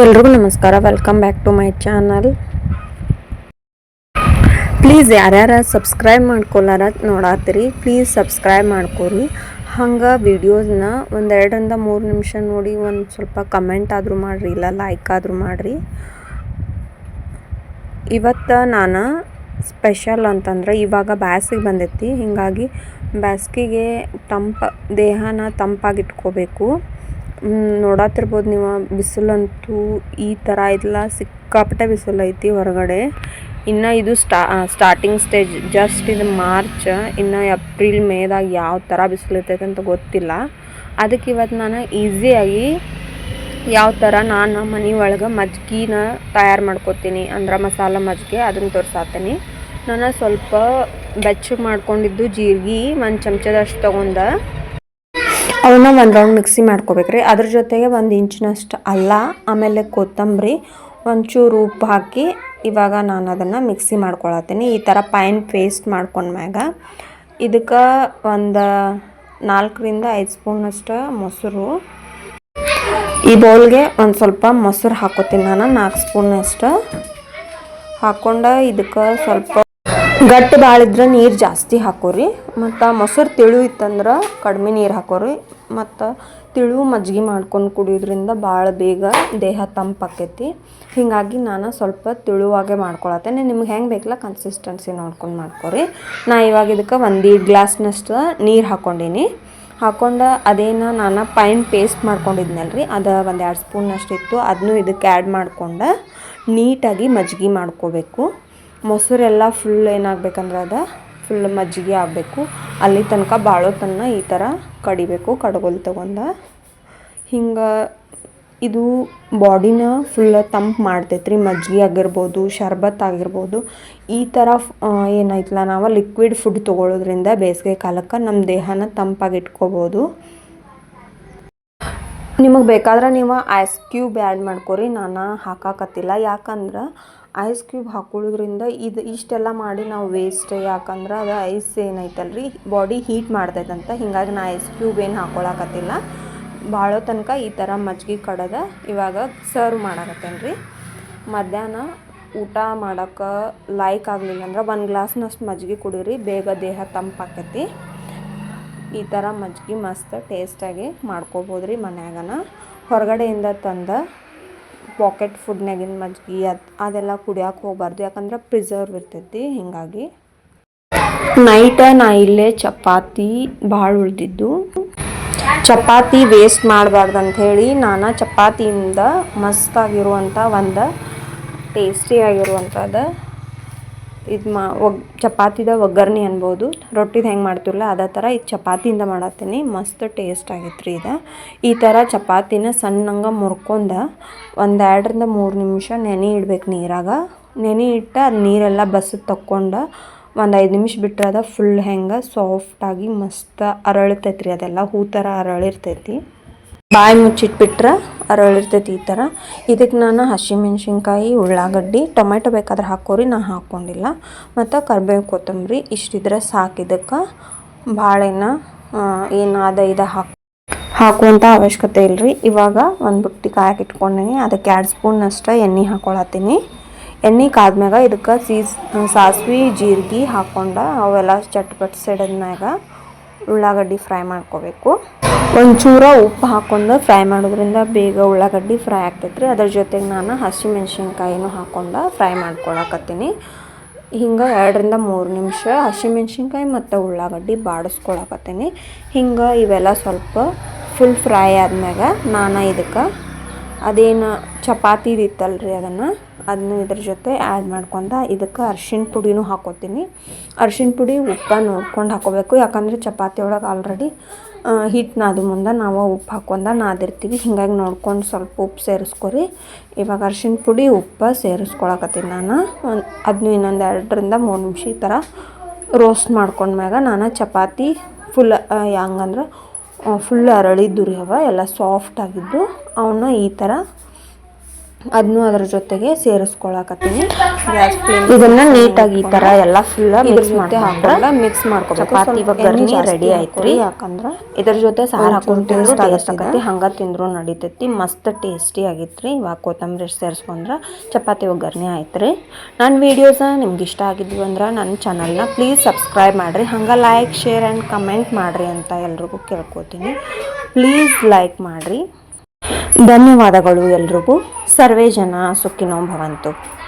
ಎಲ್ರಿಗೂ ನಮಸ್ಕಾರ. Welcome back to my channel please ಯಾರ್ಯಾರ ಸಬ್ಸ್ಕ್ರೈಬ್ ಮಾಡ್ಕೊಳ್ಳಾರ ನೋಡಾತ್ತೀರಿ ಪ್ಲೀಸ್ ಸಬ್ಸ್ಕ್ರೈಬ್ ಮಾಡ್ಕೊರಿ. ಹಂಗೆ ವೀಡಿಯೋಸ್ನ ಒಂದೆರಡರಿಂದ ಮೂರು ನಿಮಿಷ ನೋಡಿ ಒಂದು ಸ್ವಲ್ಪ ಕಮೆಂಟ್ ಆದರೂ ಮಾಡಿರಿ, ಇಲ್ಲ ಲೈಕ್ ಆದರೂ ಮಾಡಿರಿ. ಇವತ್ತು ನಾನು ಸ್ಪೆಷಲ್ ಅಂತಂದ್ರೆ ಇವಾಗ ಬ್ಯಾಸಿಗೆ ಬಂದೈತಿ. ಹೀಗಾಗಿ ಬ್ಯಾಸಿಗೆಗೆ ತಂಪ, ದೇಹನ ತಂಪಾಗಿಟ್ಕೋಬೇಕು. ನೋಡತ್ತಿರ್ಬೋದು ನೀವು. ಬಿಸಿಲಂತೂ ಈ ಥರ ಇಲ್ಲ ಸಿಕ್ಕಾಪಟ್ಟೆ ಬಿಸಿಲು ಐತಿ ಹೊರಗಡೆ. ಇನ್ನು ಇದು ಸ್ಟಾ ಸ್ಟಾರ್ಟಿಂಗ್ ಸ್ಟೇಜ್ ಜಸ್ಟ್ ಇದು ಮಾರ್ಚ್ ಇನ್ನು ಏಪ್ರಿಲ್ ಮೇದಾಗ ಯಾವ ಥರ ಬಿಸಿಲು ಇರ್ತೈತೆ ಅಂತ ಗೊತ್ತಿಲ್ಲ. ಅದಕ್ಕೆ ಇವತ್ತು ನಾನು ಈಸಿಯಾಗಿ ಯಾವ ಥರ ನಾನು ಮನೆ ಒಳಗೆ ಮಜ್ಜಿಗೆನ ತಯಾರು ಮಾಡ್ಕೊತೀನಿ. ಅಂದ್ರೆ ಮಸಾಲ ಮಜ್ಜಿಗೆ ಅದನ್ನು ತೋರ್ಸಾತೀನಿ. ನಾನು ಸ್ವಲ್ಪ ಬೆಚ್ಚಗೆ ಮಾಡ್ಕೊಂಡಿದ್ದು ಜೀರಿಗೆ, ಒಂದು ಚಮಚದಷ್ಟು ತೊಗೊಂಡು ಅವನ್ನ ಒಂದು ರೌಂಡ್ ಮಿಕ್ಸಿ ಮಾಡ್ಕೋಬೇಕ್ರಿ. ಅದ್ರ ಜೊತೆಗೆ ಒಂದು ಇಂಚಿನಷ್ಟು ಅಲ್ಲ, ಆಮೇಲೆ ಕೊತ್ತಂಬರಿ, ಒಂಚೂರು ಉಪ್ಪು ಹಾಕಿ ಇವಾಗ ನಾನು ಅದನ್ನು ಮಿಕ್ಸಿ ಮಾಡ್ಕೊಳತ್ತೀನಿ. ಈ ಥರ ಪೈನ್ ಪೇಸ್ಟ್ ಮಾಡ್ಕೊಂಡ್ಮ್ಯಾಗ ಇದಕ್ಕೆ ಒಂದು ನಾಲ್ಕರಿಂದ ಐದು ಸ್ಪೂನಷ್ಟು ಮೊಸರು. ಈ ಬೌಲ್ಗೆ ಒಂದು ಸ್ವಲ್ಪ ಮೊಸರು ಹಾಕೋತೀನಿ ನಾನು, ನಾಲ್ಕು ಸ್ಪೂನಷ್ಟು ಹಾಕ್ಕೊಂಡು ಇದಕ್ಕೆ ಸ್ವಲ್ಪ ಗಟ್ಟಿ ಭಾಳ ಇದ್ರೆ ನೀರು ಜಾಸ್ತಿ ಹಾಕೋರಿ, ಮತ್ತು ಮೊಸರು ತಿಳು ಇತ್ತಂದ್ರೆ ಕಡಿಮೆ ನೀರು ಹಾಕೋರಿ, ಮತ್ತು ತಿಳು ಮಜ್ಜಿಗೆ ಮಾಡ್ಕೊಂಡು ಕುಡಿಯೋದ್ರಿಂದ ಭಾಳ ಬೇಗ ದೇಹ ತಂಪಾಕೈತಿ ಹೀಗಾಗಿ ನಾನು ಸ್ವಲ್ಪ ತಿಳುವಾಗೆ ಮಾಡ್ಕೊಳತ್ತೇನೆ. ನಿಮ್ಗೆ ಹೆಂಗೆ ಬೇಕಲ್ಲ ಕನ್ಸಿಸ್ಟೆನ್ಸಿ ನೋಡ್ಕೊಂಡು ಮಾಡ್ಕೊರಿ. ನಾ ಇವಾಗ ಇದಕ್ಕೆ ಒಂದು ಗ್ಲಾಸ್ನಷ್ಟು ನೀರು ಹಾಕ್ಕೊಂಡೀನಿ ಹಾಕೊಂಡು ಅದೇನು ನಾನು ಪೈನ್ ಪೇಸ್ಟ್ ಮಾಡ್ಕೊಂಡಿದ್ನಲ್ರಿ, ಅದು ಒಂದು ಎರಡು ಸ್ಪೂನಷ್ಟು ಇತ್ತು ಅದನ್ನೂ ಇದಕ್ಕೆ ಆ್ಯಡ್ ಮಾಡಿಕೊಂಡು ನೀಟಾಗಿ ಮಜ್ಜಿಗೆ ಮಾಡ್ಕೋಬೇಕು. ಮೊಸರೆಲ್ಲ ಫುಲ್ ಏನಾಗಬೇಕಂದ್ರೆ ಅದು ಫುಲ್ ಮಜ್ಜಿಗೆ ಆಗಬೇಕು. ಅಲ್ಲಿ ತನಕ ಬಾಳೋ ತನಕ ಈ ಥರ ಕಡಿಬೇಕು, ಕಡಗೋಲ್ ತೊಗೊಂಡು. ಹಿಂಗೆ ಇದು ಬಾಡಿನ ಫುಲ್ ತಂಪು ಮಾಡ್ತೈತೆ ರೀ ಮಜ್ಜಿಗೆ ಆಗಿರ್ಬೋದು, ಶರ್ಬತ್ ಆಗಿರ್ಬೋದು. ಈ ಥರ ಏನಾಯ್ತಲ್ಲ, ನಾವು ಲಿಕ್ವಿಡ್ ಫುಡ್ ತೊಗೊಳೋದ್ರಿಂದ ಬೇಸಿಗೆ ಕಾಲಕ್ಕೆ ನಮ್ಮ ದೇಹನ ತಂಪಾಗಿ ಇಟ್ಕೋಬೋದು. ನಿಮಗೆ ಬೇಕಾದ್ರೆ ನೀವು ಐಸ್ ಕ್ಯೂಬ್ ಆ್ಯಡ್ ಮಾಡ್ಕೊರಿ, ನಾನು ಹಾಕಾಕತ್ತಿಲ್ಲ. ಯಾಕಂದ್ರೆ ಐಸ್ ಕ್ಯೂಬ್ ಹಾಕೊಳ್ಳೋದ್ರಿಂದ ಇದು ಇಷ್ಟೆಲ್ಲ ಮಾಡಿ ನಾವು ವೇಸ್ಟ್, ಯಾಕಂದ್ರೆ ಅದು ಐಸ್ ಏನೈತಲ್ರಿ? ಬಾಡಿ ಹೀಟ್ ಮಾಡ್ತೈತಂತ. ಹಿಂಗಾಗಿ ನಾ ಐಸ್ ಕ್ಯೂಬ್ ಏನು ಹಾಕೊಳಕತ್ತಿಲ್ಲ. ಭಾಳ ತನಕ ಈ ಥರ ಮಜ್ಜಿಗೆ ಕಡದ ಇವಾಗ ಸರ್ವ್ ಮಾಡಾಕತ್ತೇನೆ ರೀ ಮಧ್ಯಾಹ್ನ ಊಟ ಮಾಡೋಕೆ ಲೈಕ್ ಆಗಲಿಲ್ಲ ಅಂದ್ರೆ ಒಂದು ಗ್ಲಾಸ್ನಷ್ಟು ಮಜ್ಜಿಗೆ ಕುಡೀರಿ, ಬೇಗ ದೇಹ ತಂಪಾಕೈತಿ ಈ ಥರ ಮಜ್ಜಿಗೆ ಮಸ್ತ್ ಟೇಸ್ಟಾಗಿ ಮಾಡ್ಕೋಬೋದು ರೀ ಮನ್ಯಾಗನ. ಹೊರಗಡೆಯಿಂದ ತಂದ ಪಾಕೆಟ್ ಫುಡ್ನಾಗಿನ ಮಜ್ಜಿಗೆ ಅದು, ಅದೆಲ್ಲ ಕುಡಿಯೋಕೆ ಹೋಗ್ಬಾರ್ದು. ಯಾಕಂದ್ರೆ ಪ್ರಿಸರ್ವ್ ಇರ್ತೈತಿ, ಹೀಗಾಗಿ. ನೈಟ ನಾ ಇಲ್ಲೇ ಚಪಾತಿ ಭಾಳ ಉಳಿದಿದ್ದು. ಚಪಾತಿ ವೇಸ್ಟ್ ಮಾಡಬಾರ್ದು ಅಂಥೇಳಿ ನಾನು ಚಪಾತಿಯಿಂದ ಮಸ್ತಾಗಿರುವಂಥ ಒಂದು ಟೇಸ್ಟಿಯಾಗಿರುವಂಥದ್ದು ಇದು ಮಾ ಒಗ್, ಚಪಾತಿದ ಒಗ್ಗರಣೆ ಅನ್ಬೋದು. ರೊಟ್ಟಿದು ಹೆಂಗೆ ಮಾಡ್ತಿರಲ್ಲ ಅದೇ ಥರ ಇದು ಚಪಾತಿಯಿಂದ ಮಾಡತ್ತೀನಿ. ಮಸ್ತ್ ಟೇಸ್ಟ್ ಆಗೈತೆ ರೀ ಇದು. ಈ ಥರ ಚಪಾತಿನ ಸಣ್ಣಂಗೆ ಮುರ್ಕೊಂಡು ಒಂದು ಎರಡರಿಂದ ಮೂರು ನಿಮಿಷ ನೆನೆ ಇಡ್ಬೇಕು ನೀರಾಗ. ನೆನೆ ಇಟ್ಟು ಅದು ನೀರೆಲ್ಲ ಬಸ್ಸು ತಕ್ಕೊಂಡು ಒಂದು ಐದು ನಿಮಿಷ ಬಿಟ್ಟರೆ ಅದು ಫುಲ್ ಹೆಂಗೆ ಸಾಫ್ಟಾಗಿ ಮಸ್ತ್ ಅರಳ್ತೈತೆ ರೀ ಅದೆಲ್ಲ ಹೂ ಥರ ಅರಳಿರ್ತೈತಿ. ಬಾಯಿ ಮುಚ್ಚಿಟ್ಬಿಟ್ರೆ ಅರಳಿರ್ತೈತಿ ಈ ಥರ. ಇದಕ್ಕೆ ನಾನು ಹಸಿಮೆಣ್ಸಿನ್ಕಾಯಿ, ಉಳ್ಳಾಗಡ್ಡಿ ಟೊಮೆಟೊ ಬೇಕಾದ್ರೆ ಹಾಕೋರಿ ನಾನು ಹಾಕ್ಕೊಂಡಿಲ್ಲ. ಮತ್ತು ಕರ್ಬೇವು ಕೊತ್ತಂಬರಿ ಇಷ್ಟಿದ್ರೆ ಸಾಕು. ಇದಕ್ಕೆ ಬಾಳೆನ ಏನು ಅದ ಇದು ಹಾಕಿ, ಹಾಕುವಂಥ ಅವಶ್ಯಕತೆ ಇಲ್ಲರಿ ಇವಾಗ ಒಂದು ಬುಟ್ಟಿ ಕಾಯಕ್ಕೆ ಇಟ್ಕೊಂಡೀನಿ. ಅದಕ್ಕೆ ಎರಡು ಸ್ಪೂನಷ್ಟು ಎಣ್ಣೆ ಹಾಕೊಳತ್ತೀನಿ ಎಣ್ಣೆ ಕಾದ್ಮ್ಯಾಗ ಇದಕ್ಕೆ ಸೀಸ್, ಸಾಸ್ವೆ, ಜೀರಿಗೆ ಹಾಕ್ಕೊಂಡು ಅವೆಲ್ಲ ಚಟ್ಪಟ್ ಸಿಡದ್ಮ್ಯಾಗ ಉಳ್ಳಾಗಡ್ಡಿ ಫ್ರೈ ಮಾಡ್ಕೋಬೇಕು. ಒಂಚೂರ ಉಪ್ಪು ಹಾಕೊಂಡು ಫ್ರೈ ಮಾಡೋದ್ರಿಂದ ಬೇಗ ಉಳ್ಳಾಗಡ್ಡಿ ಫ್ರೈ ಆಗ್ತೈತ್ರಿ. ಅದ್ರ ಜೊತೆಗೆ ನಾನು ಹಸಿಮೆಣ್ಸಿನ್ಕಾಯಿನೂ ಹಾಕ್ಕೊಂಡು ಫ್ರೈ ಮಾಡ್ಕೊಳಕತ್ತೀನಿ. ಹಿಂಗೆ ಎರಡರಿಂದ ಮೂರು ನಿಮಿಷ ಹಸಿಮೆಣ್ಸಿನ್ಕಾಯಿ ಮತ್ತು ಉಳ್ಳಾಗಡ್ಡಿ ಬಾಡಿಸ್ಕೊಳಕತ್ತೀನಿ. ಹಿಂಗೆ ಇವೆಲ್ಲ ಸ್ವಲ್ಪ ಫುಲ್ ಫ್ರೈ ಆದ್ಮ್ಯಾಗ ನಾನು ಇದಕ್ಕೆ ಅದೇನು ಚಪಾತಿದಿತ್ತಲ್ರಿ ಅದನ್ನು ಅದನ್ನು ಇದ್ರ ಜೊತೆ ಆ್ಯಡ್ ಮಾಡ್ಕೊಂಡು ಇದಕ್ಕೆ ಅರ್ಶಿಣ ಪುಡಿನೂ ಹಾಕೋತೀನಿ. ಅರ್ಶಿನ ಪುಡಿ ಉಪ್ಪ ನೋಡ್ಕೊಂಡು ಹಾಕೋಬೇಕು. ಯಾಕಂದರೆ ಚಪಾತಿ ಒಳಗೆ ಆಲ್ರೆಡಿ ಹಿಟ್ಟು ನಾದು ಮುಂದೆ ನಾವು ಉಪ್ಪು ಹಾಕೊಂಡ ನಾದಿರ್ತೀವಿ. ಹಿಂಗಾಗಿ ನೋಡ್ಕೊಂಡು ಸ್ವಲ್ಪ ಉಪ್ಪು ಸೇರಿಸ್ಕೊರಿ. ಇವಾಗ ಅರ್ಶಿಣ ಪುಡಿ, ಉಪ್ಪು ಸೇರಿಸ್ಕೊಳಕತ್ತೀನಿ ನಾನು. ಒಂದು ಅದನ್ನು ಇನ್ನೊಂದು ಎರಡರಿಂದ ಮೂರು ನಿಮಿಷ ಈ ಥರ ರೋಸ್ಟ್ ಮಾಡ್ಕೊಂಡ್ಮ್ಯಾಗ ನಾನು ಚಪಾತಿ ಫುಲ್ ಹೆಂಗಂದ್ರೆ ಫುಲ್ ಅರಳಿದ್ದು ರೀ ಅವ ಎಲ್ಲ ಸಾಫ್ಟ್ ಆಗಿದ್ದು ಅವನ್ನ ಈ ಥರ ಅದನ್ನು ಅದ್ರ ಜೊತೆಗೆ ಸೇರಿಸ್ಕೊಳಕತ್ತೀನಿ. ಗ್ಯಾಸ್ ಫ್ಲೇಮ್ ಇದನ್ನ ನೀಟಾಗಿ ಈ ತರ ಎಲ್ಲ ಫುಲ್ ಮಿಕ್ಸ್ ಮಾಡಿ ಹಾಕೊಂಡ ಮಿಕ್ಸ್ ಮಾಡ್ಕೋಬೇಕು. ಚಪಾತಿ ಗರ್ನಿ ರೆಡಿ ಆಯ್ತ್ರಿ. ಯಾಕಂದ್ರೆ ಇದ್ರ ಜೊತೆ ಸಾರು ಹಾಕೊಂಡು ತಿಂದ್ರು ಟೇಸ್ಟ್ ಆಗತ್ತೆ ಹಂಗ ತಿಂದ್ರು ನಡಿತೈತಿ. ಮಸ್ತ್ ಟೇಸ್ಟಿ ಆಗಿತ್ರಿ. ಇವಾಗ ಕೊತ್ತಂಬರಿ ಸೇರಿಸ್ಕೊಂಡ್ರೆ ಚಪಾತಿ ಒಗ್ಗರಣೆ ಆಯ್ತ್ರಿ. ನನ್ನ ವಿಡಿಯೋಸ ನಿಮ್ಗೆ ಇಷ್ಟ ಆಗಿದ್ವು ಅಂದ್ರೆ ನನ್ನ ಚಾನಲ್ನ ಪ್ಲೀಸ್ ಸಬ್ಸ್ಕ್ರೈಬ್ ಮಾಡಿರಿ. ಹಂಗೆ ಲೈಕ್ ಶೇರ್ ಆ್ಯಂಡ್ ಕಮೆಂಟ್ ಮಾಡಿರಿ ಅಂತ ಎಲ್ರಿಗೂ ಕೇಳ್ಕೊತೀನಿ. ಪ್ಲೀಸ್ ಲೈಕ್ ಮಾಡಿರಿ. ಧನ್ಯವಾದಗಳು ಎಲ್ರಿಗೂ. ಸರ್ವೇ ಜನ ಸುಖಿನೋ ಭವಂತು.